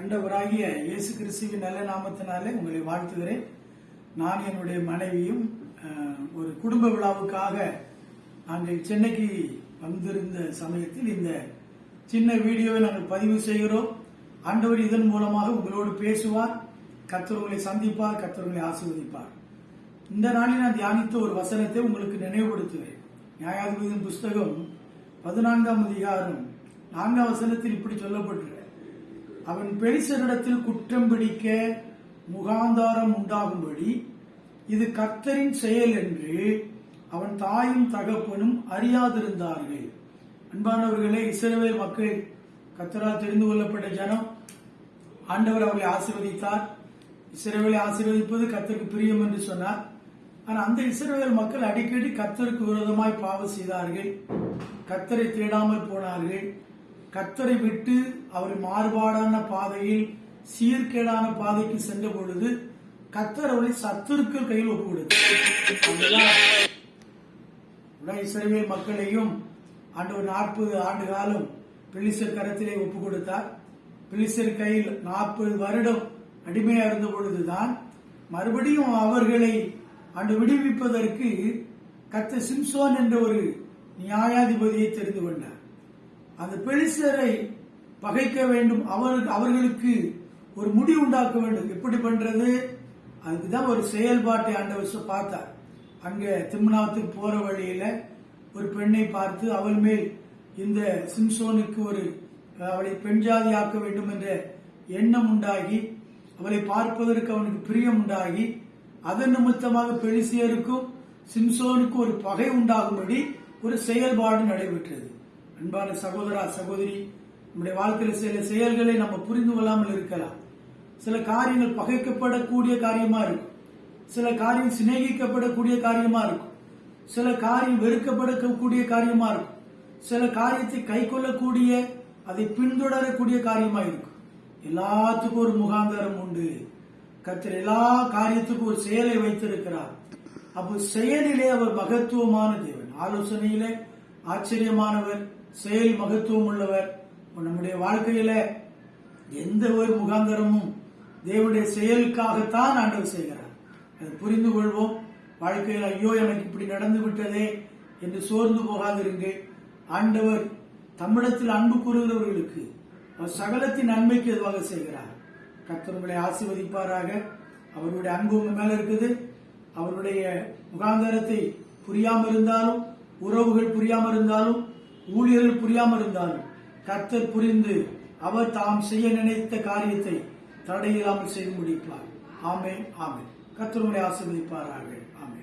அண்டவராகிய இயேசு கிறிஸ்துவின் நல்ல நாமத்தினாலே உங்களை வாழ்த்துகிறேன். நான் என்னுடைய மனைவியும் ஒரு குடும்ப விழாவுக்காக நாங்கள் சென்னைக்கு வந்திருந்த சமயத்தில் இந்த சின்ன வீடியோவை நாங்கள் பதிவு செய்கிறோம். ஆண்டவர் இதன் மூலமாக உங்களோடு பேசுவார் கர்த்தர் சந்திப்பார் கத்தவர்களை உங்களை ஆசீர்வதிப்பார். இந்த நாளில் நான் தியானித்த ஒரு வசனத்தை உங்களுக்கு நினைவுபடுத்துகிறேன். நியாயாதிபதியின் புஸ்தகம் பதினான்காம் அதிகாரம் நான்காம் வசனத்தில் இப்படி சொல்லப்பட்டு அவன் பெரிசரிடத்தில் குற்றம் பிடிக்க முகாந்தாரம் உண்டாகும்படி இது கர்த்தரின் செயல் என்று அவன் தாயும் தகப்பனும் அறியாதிருந்தார்கள். அன்பானவர்களே இஸ்ரவேல் மக்கள் கத்தரால் தெரிந்து கொள்ளப்பட்ட ஜனம் ஆண்டவர் அவளை ஆசிர்வதித்தார். இஸ்ரவேலை ஆசீர்வதிப்பது கத்தருக்கு பிரியம் என்று சொன்னார். ஆனால் அந்த இஸ்ரவேல் மக்கள் அடிக்கடி கத்தருக்கு விரோதமாய் பாவம் செய்தார்கள். கத்தரை தேடாமல் போனார்கள். கத்தரை விட்டு அவர் மாறுபாடான பாதையில் சீர்கேடான பாதைக்கு சென்ற பொழுது கத்தர் அவளை சத்துருக்கள் கையில் ஒப்பு இஸ்ரேல் மக்களையும் ஆண்டு நாற்பது ஆண்டு காலம் பிலிசர் கரத்திலே ஒப்பு கொடுத்தார் பிலிசர் கையில் நாற்பது வருடம் அடிமையா இருந்த பொழுதுதான் மறுபடியும் அவர்களை அன்று விடுவிப்பதற்கு கத்த சிம்சோன் என்ற ஒரு நியாயாதிபதியை தெரிந்து கொண்டார். அந்த பெலிசரை பகைக்க வேண்டும். அவருக்கு அவர்களுக்கு ஒரு முடிவு உண்டாக்க வேண்டும். எப்படி பண்றது? அதுக்கு தான் ஒரு செயல்பாட்டை ஆண்டவர் பார்த்தார். அங்க திருமணத்துக்கு போற வழியில ஒரு பெண்ணை பார்த்து அவள் மேல் இந்த சிம்சோனுக்கு ஒரு அவளை பெண்ஜாதியாக்க வேண்டும் என்ற எண்ணம் உண்டாகி அவளை பார்ப்பதற்கு அவனுக்கு பிரியம் உண்டாகி அதன் நிமித்தமாக பெலிசியருக்கும் சிம்சோனுக்கும் ஒரு பகை உண்டாகும்படி ஒரு செயல்பாடு நடைபெற்றது. அன்பான சகோதரா சகோதரி நம்முடைய வாழ்க்கையில் சில செயல்களை நம்ம புரிந்து கொள்ளாமல் இருக்கலாம். சில காரியங்கள் பகைக்கப்படக்கூடிய காரியமா இருக்கும். சில காரியம் சிநேகிக்கப்படக்கூடிய காரியமா இருக்கும். சில காரியம் வெறுக்கப்படக்கூடிய காரியமா இருக்கும். சில காரியத்தை கை கொள்ளக்கூடிய அதை பின்தொடரக்கூடிய காரியமா இருக்கும். எல்லாத்துக்கும் ஒரு முகாந்தரம் உண்டு. கர்த்தர் எல்லா காரியத்துக்கும் ஒரு செயலை வைத்திருக்கிறார். அப்போ செயலிலே அவர் மகத்துவமான தேவன். ஆலோசனையிலே ஆச்சரியமானவர். செயல் மகத்துவம் உள்ளவர். நம்முடைய வாழ்க்கையில எந்த ஒரு முகாந்தரமும் தேவனுடைய செயலுக்காகத்தான் ஆண்டவர் செய்கிறார். அதை புரிந்து கொள்வோம். வாழ்க்கையில் ஐயோ எனக்கு இப்படி நடந்து விட்டதே என்று சோர்ந்து போகாதிருங்கள். ஆண்டவர் தமிழத்தில் அன்பு கூறுகிறவர்களுக்கு அவர் சகலத்தின் நன்மைக்கு எதுவாக செய்கிறார்? கர்த்தர் ஆசிர்வதிப்பாராக ஆசீர்வதிப்பாராக. அவருடைய அன்பு உங்க மேல இருக்குது. அவருடைய முகாந்தரத்தை புரியாமல் இருந்தாலும் உறவுகள் புரியாமல் இருந்தாலும் ஊழியர்கள் புரியாமல் இருந்தாலும் கர்த்தர் புரிந்து அவர் தாம் செய்ய நினைத்த காரியத்தை தடையில்லாமல் செய்து முடிப்பார். ஆமே ஆமே கர்த்தர் ஆசிர்வதிப்பார்கள் ஆமே